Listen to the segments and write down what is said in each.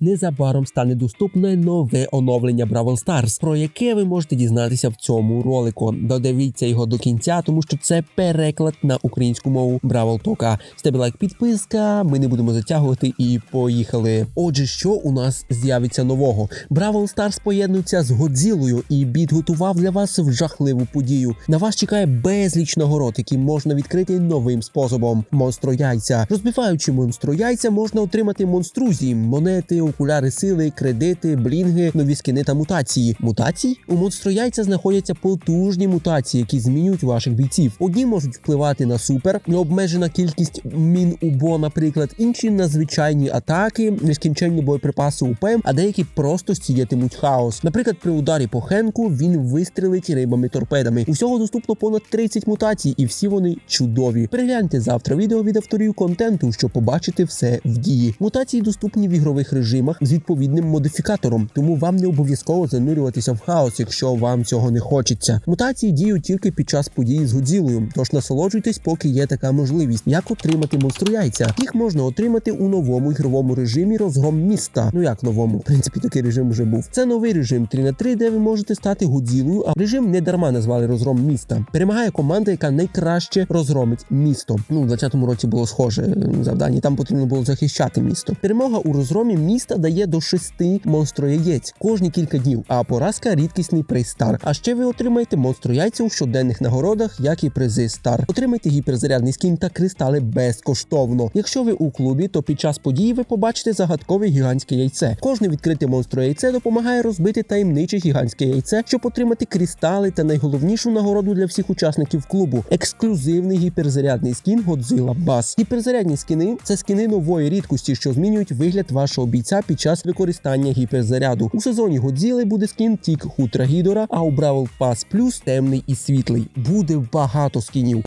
незабаром стане доступне нове оновлення Бравл Stars, про яке ви можете дізнатися в цьому ролику. Додивіться його до кінця, тому що це переклад на українську мову Бравл Тока. Ставте лайк, підписка. Ми не будемо затягувати і поїхали. Отже, що у нас з'явиться нового? Бравл Stars поєднується з Годзілою, і біт готував для вас жахливу подію. На вас чекає безліч нагород, які можна відкрити новим способом. Монстро яйця. Розбиваючи монстро яйця, можна отримати монструзії, монети, окуляри сили, кредити, блінги, нові скини та мутації. Мутацій? У монстро яйця знаходяться потужні мутації, які змінюють ваших бійців. Одні можуть впливати на супер, необмежена кількість мін УБО, наприклад, інші на звичайні атаки, нескінченні боєприпаси УПМ, а деякі просто сіятимуть хаос. Наприклад, при ударі по Хенку він вистрелить рибами торпедами. Усього доступно понад 30 мутацій, і всі вони чудові. Перегляньте завтра відео від авторів контенту, щоб побачити все в дії. Мутації доступні в ігрових режимах з відповідним модифікатором, тому вам не обов'язково занурюватися в хаос, якщо вам цього не хочеться. Мутації діють тільки під час події з Годзілою, тож насолоджуйтесь, поки є така можливість. Як отримати монстру яйця? Їх можна отримати у новому ігровому режимі розгром міста. Ну як новому, в принципі, такий режим вже був. Це новий режим 3 на 3 де ви можете стати Годзілою, а режим не дарма назвали розгром міста. Перемагає команда, яка найкраще розгромить місто. Ну, у 20-му році було схоже е, завдання. Там потрібно було захищати місто. Перемога у розгромі міста дає до 6 монстрояєць кожні кілька днів, а поразка рідкісний приз стар. А ще ви отримаєте монстрояйця у щоденних нагородах, як і призи стар. Отримайте гіперзарядний скін та кристали безкоштовно. Якщо ви у клубі, то під час події ви побачите загадкове гігантське яйце. Кожне відкрите монстрояйце допомагає розбити таємниче гігантське яйце, щоб отримати кристали та найголовнішу нагороду для всіх учасників клубу ексклюзивний гіперзарядний скін Godzilla Bass. Гіперзарядні скіни це скіни нової рідкості, що змінюють вигляд вашого бійця під час використання гіперзаряду. У сезоні Годзіли буде скін Тік Хутра а у Бравл Пас Плюс темний і світлий. Буде багато скінів.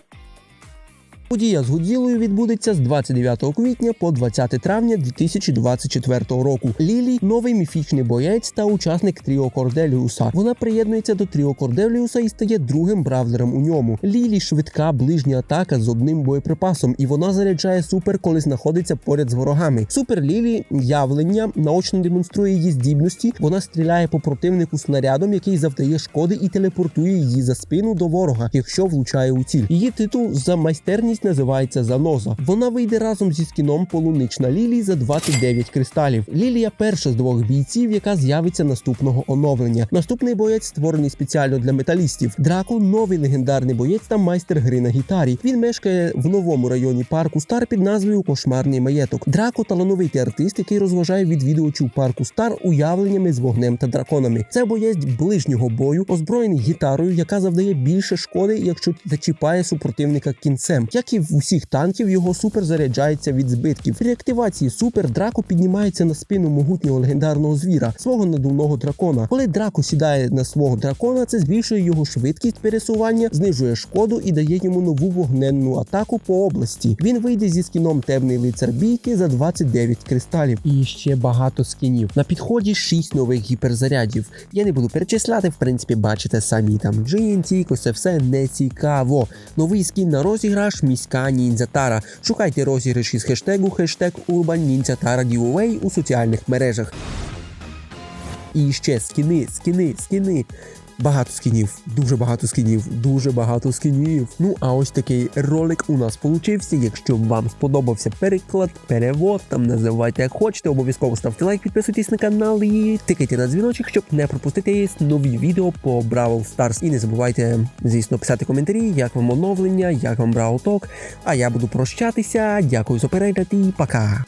Подія з Годзілою відбудеться з 29 квітня по 20 травня 2024 року. Лілі новий міфічний боєць та учасник Тріо Корделіуса. Вона приєднується до Тріо Корделіуса і стає другим бравлером у ньому. Лілі швидка ближня атака з одним боєприпасом, і вона заряджає супер, коли знаходиться поряд з ворогами. Супер Лілі явлення наочно демонструє її здібності. Вона стріляє по противнику снарядом, який завдає шкоди і телепортує її за спину до ворога, якщо влучає у ціль. Її титул за майстерність називається Заноза. Вона вийде разом зі скіном Полунична Лілі за 29 кристалів. Лілія перша з двох бійців, яка з'явиться наступного оновлення. Наступний боєць створений спеціально для металістів. Драко новий легендарний боєць та майстер гри на гітарі. Він мешкає в новому районі парку Стар під назвою Кошмарний маєток. Драко талановитий артист, який розважає відвідувачів парку Стар уявленнями з вогнем та драконами. Це боєць ближнього бою, озброєний гітарою, яка завдає більше шкоди, якщо зачіпає супротивника кінцем. Як і в усіх танків, його супер заряджається від збитків. При активації супер Драко піднімається на спину могутнього легендарного звіра, свого надувного дракона. Коли Драко сідає на свого дракона, це збільшує його швидкість пересування, знижує шкоду і дає йому нову вогненну атаку по області. Він вийде зі скіном темний лицар бійки за 29 кристалів. І ще багато скінів. На підході 6 нових гіперзарядів. Я не буду перечисляти, в принципі, бачите самі там GNT, це все не цікаво. Новий скін на розіграш міська ніндзятара. Шукайте розіграші з хештегу хештег Urban Ninja Tara у соціальних мережах. І ще скіни, скіни, скіни. Багато скінів, дуже багато скінів, дуже багато скінів. Ну а ось такий ролик у нас получився. Якщо вам сподобався переклад, перевод, там називайте як хочете, обов'язково ставте лайк, підписуйтесь на канал і тикайте на дзвіночок, щоб не пропустити нові відео по Бравл Stars. І не забувайте, звісно, писати коментарі, як вам оновлення, як вам Бравл Ток. А я буду прощатися. Дякую за перегляд і пока.